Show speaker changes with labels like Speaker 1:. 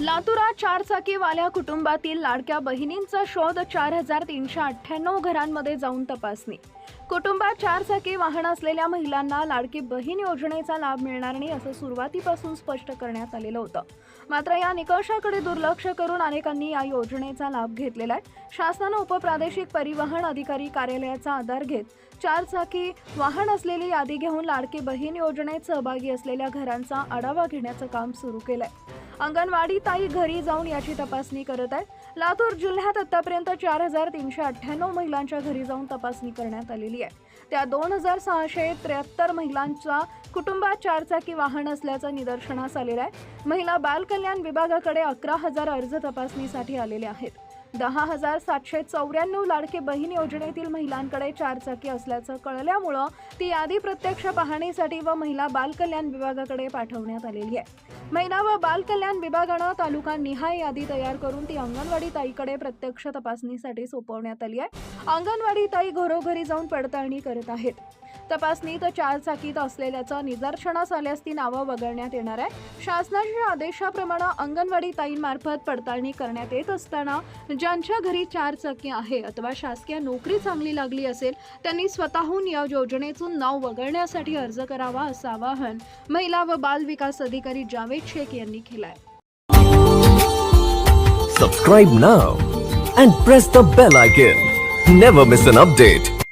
Speaker 1: लातुरात चारचाकीवाल्या कुटुंबातील लाडक्या बहिणींचा शोध चार हजार तीनशे अठ्ठ्याण्णव घरांमध्ये जाऊन तपासणी. कुटुंबात चारचाकी वाहन असलेल्या महिलांना लाडकी बहीण योजनेचा लाभ मिळणार नाही असं सुरुवातीपासून स्पष्ट करण्यात आलेलं होतं. मात्र या निकषाकडे दुर्लक्ष करून अनेकांनी या योजनेचा लाभ घेतलेला आहे. शासनानं उपप्रादेशिक परिवहन अधिकारी कार्यालयाचा आधार घेत चारचाकी वाहन असलेली यादी घेऊन लाडकी बहीण योजनेत सहभागी असलेल्या घरांचा आढावा घेण्याचं काम सुरू केलंय. अंगणवाडी ताई घरी जाऊन याची तपासणी करत आहे लातूर जिल्ह्यात आतापर्यंत चार हजार तीनशे अठ्ठ्याण्णव महिलांच्या घरी जाऊन तपासणी करण्यात आलेली आहे. त्या दोन हजार सहाशे त्र्याहत्तर महिलांच्या कुटुंबात चारचाकी वाहन असल्याचं निदर्शनास आलेलं आहे. महिला बाल कल्याण विभागाकडे अकरा हजार अर्ज तपासणीसाठी आलेले आहेत. दहा हजार सातशे चौऱ्याण्णव लाडके बहीण योजनेतील महिलांकडे चारचाकी असल्याचं कळल्यामुळं ती यादी प्रत्यक्ष पाहणीसाठी व महिला बालकल्याण विभागाकडे पाठवण्यात आलेली आहे. महिला व बालकल्याण विभागानं तालुका निहाय यादी तयार करून ती अंगणवाडी ताईकडे प्रत्यक्ष तपासणीसाठी सोपवण्यात आली आहे. अंगणवाडी ताई घरोघरी जाऊन पडताळणी करत आहेत. तपासणीत चार चाकीत असलेल्याचं निदर्शनास आल्यास ती नावं वगळण्यात येणार आहे शासनाच्या आदेशाप्रमाणे अंगणवाडी ताईंमार्फत पडताळणी करण्यात येत असताना ज्यांच्या घरी चारचाकी आहे अथवा शासकीय नोकरी चांगली लागली असेल त्यांनी स्वतःहून या योजनेतून नाव वगळण्यासाठी अर्ज करावा असं आवाहन महिला व बाल विकास अधिकारी जावेद शेख यांनी केलं आहे
Speaker 2: Subscribe now and press the bell icon. Never miss an update.